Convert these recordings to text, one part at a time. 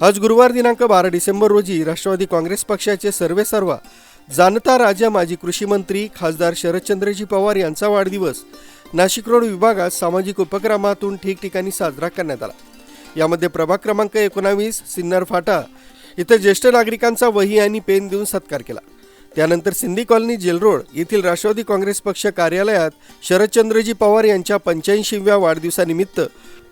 आज गुरुवार दिनांक बारा डिसेंबर रोजी राष्ट्रवादी काँग्रेस पक्षाचे सर्वेसर्वा जाणता राजा माजी कृषी मंत्री खासदार शरदचंद्रजी पवार यांचा वाढदिवस नाशिक रोड विभागात सामाजिक उपक्रमातून ठिकठिकाणी साजरा करण्यात आला. यामध्ये प्रभाग क्रमांक एकोणावीस सिन्नर फाटा इथं ज्येष्ठ नागरिकांचा वही आणि पेन देऊन सत्कार केला. त्यानंतर सिंधी कॉलनी जेल रोड येथील राष्ट्रवादी काँग्रेस पक्ष कार्यालयात शरदचंद्रजी पवार यांच्या पंच्याऐंशीव्या वाढदिवसानिमित्त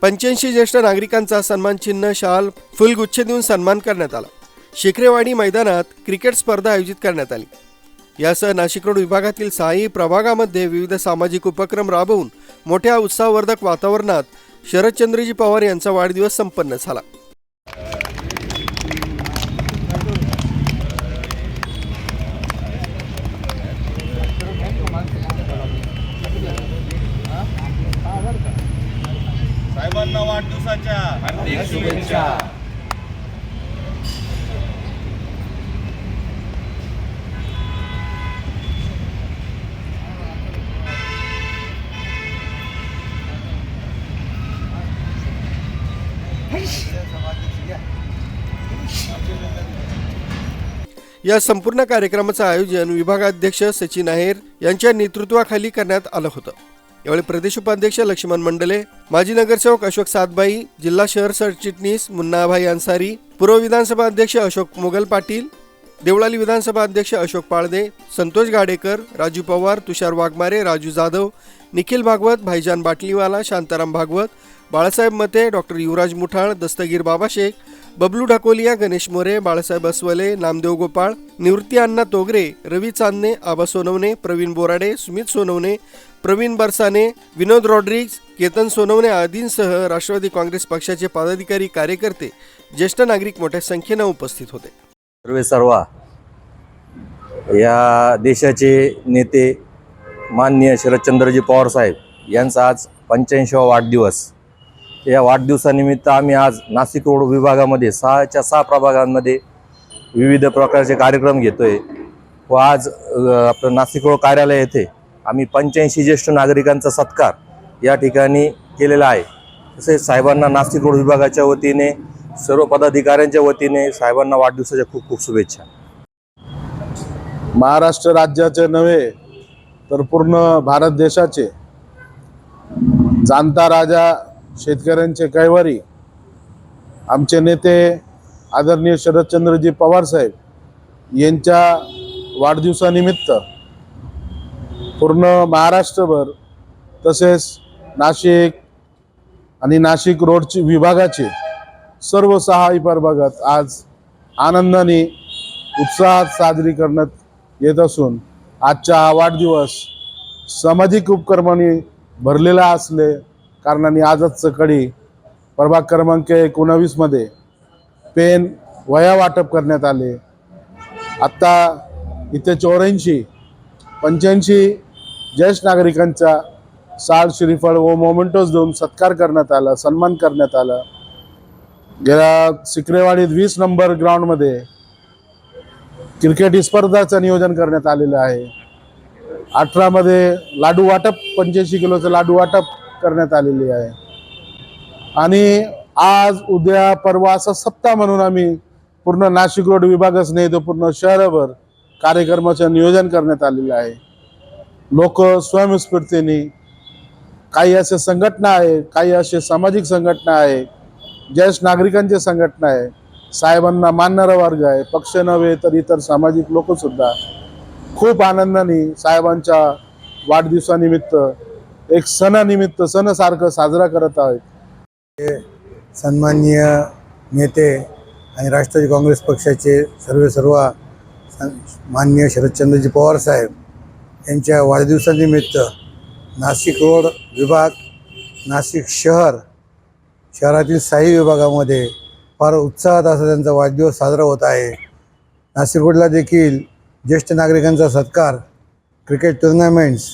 पंच्याऐंशी ज्येष्ठ नागरिकांचा सन्मान चिन्ह शाल फुलगुच्छ देऊन सन्मान करण्यात आला. शिखरेवाडी मैदानात क्रिकेट स्पर्धा आयोजित करण्यात आली. यासह नाशिक रोड विभागातील साई प्रभागामध्ये विविध सामाजिक उपक्रम राबवून मोठ्या उत्साहवर्धक वातावरणात शरदचंद्रजी पवार यांचा वाढदिवस संपन्न झाला. साहेबांना वाढदिवसाच्या हार्दिक शुभेच्छा. या संपूर्ण कार्यक्रमाचं आयोजन विभागाध्यक्ष सचिन आहेर यांच्या नेतृत्वाखाली करण्यात आलं होतं. यावेळी प्रदेश उपाध्यक्ष लक्ष्मण मंडले माजी नगरसेवक अशोक सातबाई जिल्हा शहर सरचिटणीस मुन्नाभाई अन्सारी पूर्व विधानसभा अध्यक्ष अशोक मोगल पाटील देवळाली विधानसभा अध्यक्ष अशोक पाळदे संतोष गाडेकर राजू पवार तुषार वाघमारे राजू जाधव निखिल भागवत भाईजान बाटलीवाला शांताराम भागवत बाळासाहेब मते डॉक्टर युवराज मुठाळ दस्तगीर बाबा शेख बबलू ढाकोलिया गणेश मोरे बाळासाहेब अस्वले नामदेव गोपाळ निवृत्ती अण्णा तोगरे रवी चांदणे आबा सोनवणे प्रवीण बोराडे सुमित सोनवणे प्रवीण बरसाने विनोद रॉड्रिग्ज केतन सोनवणे आदींसह राष्ट्रवादी काँग्रेस पक्षाचे पदाधिकारी कार्यकर्ते ज्येष्ठ नागरिक मोठ्या संख्येनं उपस्थित होते. सर्वे सर्वा या देशाचे नेते माननीय शरदचंद्रजी पवार साहेब यांचा आज पंच्याऐंशीवा वाढदिवस. या वाढदिवसानिमित्त आम्ही आज नाशिक रोड विभागामध्ये सहाच्या सहा प्रभागांमध्ये विविध प्रकारचे कार्यक्रम घेतो आहे व आज आपलं नाशिक रोड कार्यालय येथे आम्ही पंच्याऐंशी ज्येष्ठ नागरिकांचा सत्कार या ठिकाणी केलेला आहे. तसेच साहेबांना नाशिक रोड विभागाच्या वतीने सर्व पदाधिकाऱ्यांच्या वतीने साहेबांना वाढदिवसाच्या खूप खूप शुभेच्छा. महाराष्ट्र राज्याचे नव्हे तर पूर्ण भारत देशाचे. जाणता राजा शेतकऱ्यांचे कैवारी. आमचे नेते आदरणीय शरदचंद्रजी पवार साहेब यांच्या वाढदिवसानिमित्त पूर्ण महाराष्ट्रभर तसेच नाशिक आणि नाशिक रोडची विभागाचे सर्व सहा प्रभागात आज आनंदाने उत्साहात साजरी करण्यात येत असून आजचा हा वाढदिवस सामाजिक उपक्रमाने भरलेला असले कारणाने आजच सकाळी प्रभाग क्रमांक एकोणावीसमध्ये पेन वया वाटप करण्यात आले. आत्ता इथे चौऱ्याऐंशी पंच्याऐंशी ज्येष्ठ नागरिकांचा साल श्रीफळ व मोमेंटोज देऊन सत्कार करण्यात आला सन्मान करण्यात आला. गेल्या सिकरेवाडीत वीस नंबर ग्राउंडमध्ये क्रिकेट स्पर्धाचं नियोजन करण्यात आलेलं आहे. अठरामध्ये लाडू वाटप पंच्याऐंशी किलोचं लाडू वाटप करण्यात आलेली आहे. आणि आज उद्या परवा असा सप्ताह म्हणून आम्ही पूर्ण नाशिक रोड विभागच नाही तर पूर्ण शहरभर कार्यक्रमाचं नियोजन करण्यात आलेलं आहे. लोक स्वयंस्फूर्तीने काही असे संघटना आहे काही असे सामाजिक संघटना आहे ज्येष्ठ नागरिकांची संघटना आहे साहेबांना मानणारा वर्ग आहे पक्ष नव्हे तर इतर सामाजिक लोकसुद्धा खूप आनंदाने साहेबांच्या वाढदिवसानिमित्त एक सणानिमित्त सणासारखं साजरा करत आहेत. सन्माननीय नेते आणि राष्ट्रवादी काँग्रेस पक्षाचे सर्वे सर्व माननीय शरदचंद्रजी पवार साहेब यांच्या वाढदिवसानिमित्त नाशिक रोड विभाग नाशिक शहर शहरातील साई विभागामध्ये फार उत्साहात असा त्यांचा वाढदिवस साजरा होत आहे. नाशिक रोडला देखील ज्येष्ठ नागरिकांचा सत्कार क्रिकेट टुर्नामेंट्स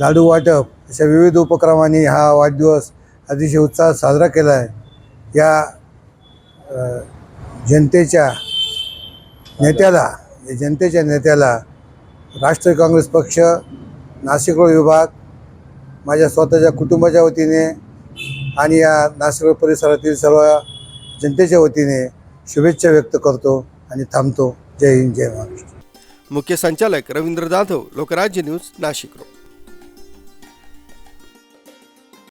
लाडू वाटप अशा विविध उपक्रमांनी हा वाढदिवस अतिशय उत्साहात साजरा केला आहे. या जनतेच्या नेत्याला या जनतेच्या नेत्याला राष्ट्रीय काँग्रेस पक्ष नाशिक रोड विभाग माझ्या स्वतःच्या कुटुंबाच्या वतीने आणि या नाशिक रोड परिसरातील सर्व जनतेच्या वतीने शुभेच्छा व्यक्त करतो आणि थांबतो. जय हिंद जय महाराष्ट्र. मुख्य संचालक रवींद्र जाधव लोकराज्य न्यूज नाशिक रोड.